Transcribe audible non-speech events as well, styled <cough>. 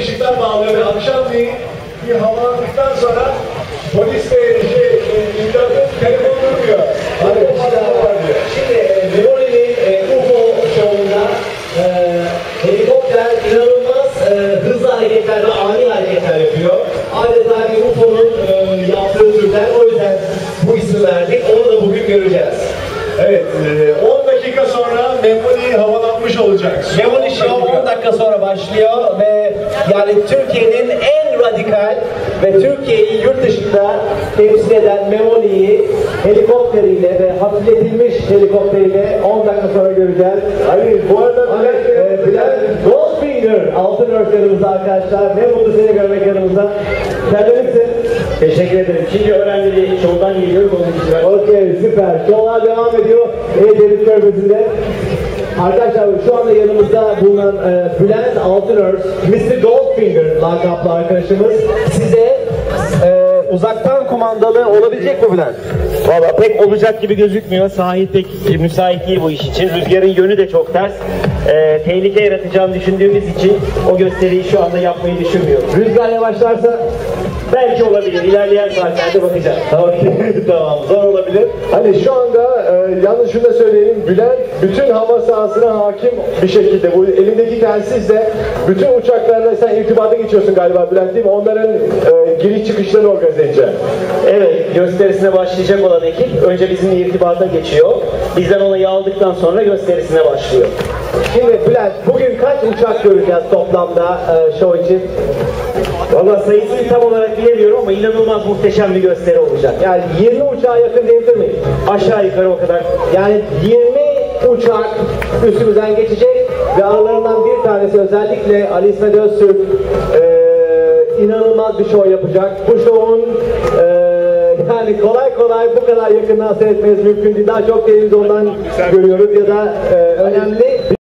ışıklar bağlıyor ve akşamleyin bir havalandıktan sonra polis ve şey, e, imdatın telefon durmuyor. Hadi o var diyor. Şimdi e, Memoli'nin e, UFO şovunda e, helikopter inanılmaz e, hızlı hareketler ve ani hareketler yapıyor. Adeta bir UFO'nun e, yaptığı türden o yüzden bu ismi verdik. Onu da bugün göreceğiz. Evet, e, 10 dakika sonra Memoli havalanmış olacak. Memoli Show 10 dakika sonra başlıyor ve yani Türkiye'nin en radikal ve Türkiye'yi yurt dışında temsil eden Memoli'yi helikopteriyle ve hafifletilmiş helikopteriyle 10 dakika sonra göreceğiz. Hayır, bu arada Evet, e, Goldfinger altın örtlerimizde arkadaşlar. Ne mutlu seni görmek yanımızda. Sen misin? Teşekkür ederim. Şimdi öğrenciliği şovdan geliyorum. Okey süper. Şovlar devam ediyor. Eğitim Körfezi'nde. Arkadaşlar şu anda yanımızda bulunan e, Bülent Altınörs, Mr. Goldfinger lakaplı arkadaşımız size e, uzaktan kumandalı olabilecek mi Bülent? Valla pek olacak gibi gözükmüyor. Sahil pek müsait değil bu iş için. Rüzgarın yönü de çok ters. Ee, tehlike yaratacağını düşündüğümüz için o gösteriyi şu anda yapmayı düşünmüyoruz. Rüzgar yavaşlarsa Belki olabilir. İlerleyen saatlerde bakacağız. Okey, <laughs> tamam zor olabilir. Hani şu anda e, yalnız şunu da söyleyelim. Bülent bütün hava sahasına hakim bir şekilde. Bu elindeki telsizle bütün uçaklarla sen irtibata geçiyorsun galiba Bülent değil mi? Onların e, giriş çıkışlarını organize edeceksin. Evet, gösterisine başlayacak olan ekip önce bizimle irtibata geçiyor. Bizden onayı aldıktan sonra gösterisine başlıyor. Şimdi Bülent bugün kaç uçak göreceğiz toplamda e, show için? Valla sayısını tam olarak bilemiyorum ama inanılmaz muhteşem bir gösteri olacak. Yani 20 uçağa yakın diyebilir miyiz? Aşağı yukarı o kadar. Yani 20 uçak üstümüzden geçecek ve aralarından bir tanesi özellikle Ali İsmet Öztürk e, inanılmaz bir show yapacak. Bu show'un e, yani kolay kolay bu kadar yakından seyretmeniz mümkün değil. Daha çok televizyondan görüyoruz ya da e, önemli